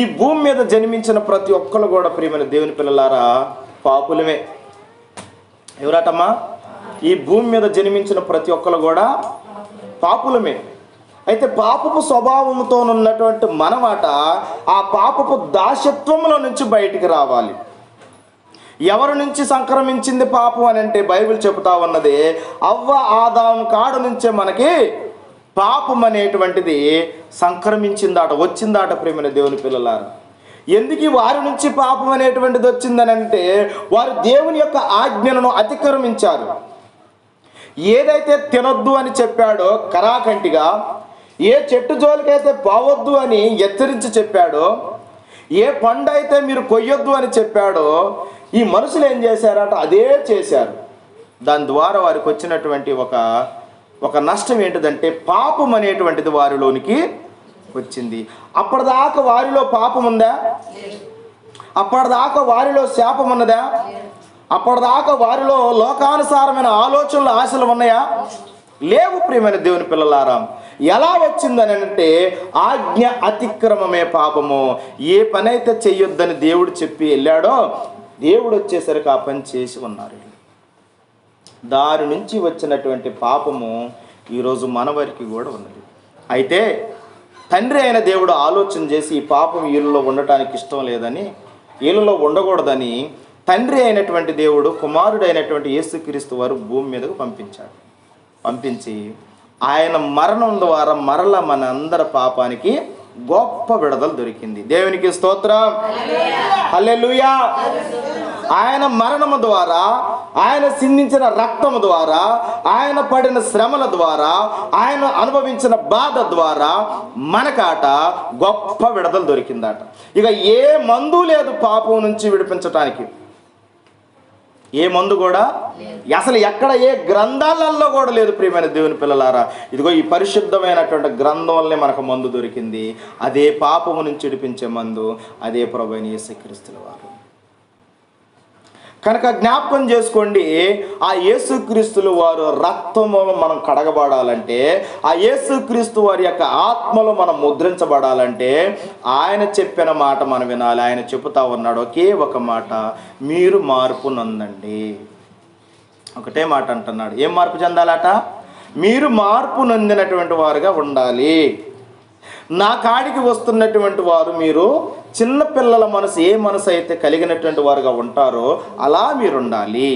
ఈ భూమి మీద జన్మించిన ప్రతి ఒక్కరు కూడా ప్రియమైన దేవుని పిల్లలారా పాపులమే. ఎవరటమ్మా? ఈ భూమి మీద జన్మించిన ప్రతి ఒక్కరు కూడా పాపులమే. అయితే పాపపు స్వభావంతో ఉన్నటువంటి మనమాట ఆ పాపపు దాసత్వంలో నుంచి బయటికి రావాలి. ఎవరి నుంచి సంక్రమించింది పాపం అని అంటే బైబిల్ చెబుతా ఉన్నది అవ్వ ఆదాం కాడు నుంచే మనకి పాపం అనేటువంటిది సంక్రమించిందాట వచ్చిందాట ప్రేమైన దేవుని పిల్లలారు? ఎందుకు వారి నుంచి పాపం అనేటువంటిది వచ్చిందని అంటే వారు దేవుని యొక్క ఆజ్ఞలను అతిక్రమించారు. ఏదైతే తినొద్దు అని చెప్పాడో కరాకంటిగా ఏ చెట్టు జోలికైతే పోవద్దు అని హెచ్చరించి చెప్పాడో ఏ పండు అయితే మీరు కొయ్యొద్దు అని చెప్పాడో ఈ మనుషులు ఏం చేశారట? అదే చేశారు. దాని ద్వారా వారికి వచ్చినటువంటి ఒక ఒక నష్టం ఏంటిదంటే పాపం అనేటువంటిది వారిలోనికి వచ్చింది. అప్పటిదాకా వారిలో పాపం ఉందా? అప్పటిదాకా వారిలో శాపం ఉన్నదా? అప్పటిదాకా వారిలో లోకానుసారమైన ఆలోచనలు ఆశలు ఉన్నాయా? లేవు ప్రియమైన దేవుని పిల్లలారా. ఎలా వచ్చిందని అంటే ఆజ్ఞ అతిక్రమమే పాపము. ఏ పనైతే చెయ్యొద్దని దేవుడు చెప్పి వెళ్ళాడో దేవుడు వచ్చేసరికి ఆ పని చేసి ఉన్నారు. దారి నుంచి వచ్చినటువంటి పాపము ఈరోజు మన వరకు కూడా ఉన్నది. అయితే తండ్రి అయిన దేవుడు ఆలోచన చేసి ఈ పాపం వీళ్ళలో ఉండటానికి ఇష్టం లేదని వీళ్ళలో ఉండకూడదని తండ్రి అయినటువంటి దేవుడు కుమారుడు అయినటువంటి యేసుక్రీస్తు వారు భూమి మీదకు పంపించాడు. పంపించి ఆయన మరణం ద్వారా మరల మన అందరి పాపానికి గొప్ప విడుదల దొరికింది. దేవునికి స్తోత్రం. హల్లెలూయా. ఆయన మరణము ద్వారా ఆయన సిందించిన రక్తము ద్వారా ఆయన పడిన శ్రమల ద్వారా ఆయన అనుభవించిన బాధ ద్వారా మనకాట గొప్ప విడుదల దొరికిందట. ఇక ఏ మందు లేదు పాపం నుంచి విడిపించటానికి. ఏ మందు కూడా? అసలు ఎక్కడ ఏ గ్రంథాలలో కూడా లేదు ప్రియమైన దేవుని పిల్లలారా. ఇదిగో ఈ పరిశుద్ధమైనటువంటి గ్రంథం వల్లే మనకు మందు దొరికింది. అదే పాపము నుంచి విడిపించే మందు అదే ప్రభు యేసుక్రీస్తుల వారు. కనుక జ్ఞాపకం చేసుకోండి ఆ యేసుక్రీస్తులు వారు రక్తము మనం కడగబడాలంటే ఆ యేసుక్రీస్తు వారి యొక్క ఆత్మలో మనం ముద్రించబడాలంటే ఆయన చెప్పిన మాట మనం వినాలి. ఆయన చెబుతా ఉన్నాడు ఒకే ఒక మాట మీరు మార్పు నందండి. ఒకటే మాట అంటున్నాడు. ఏం మార్పు చెందాలట? మీరు మార్పు నొందినటువంటి వారుగా ఉండాలి. నా కాడికి వస్తున్నటువంటి వారు మీరు చిన్నపిల్లల మనసు ఏ మనసు అయితే కలిగినటువంటి వారుగా ఉంటారో అలా మీరు ఉండాలి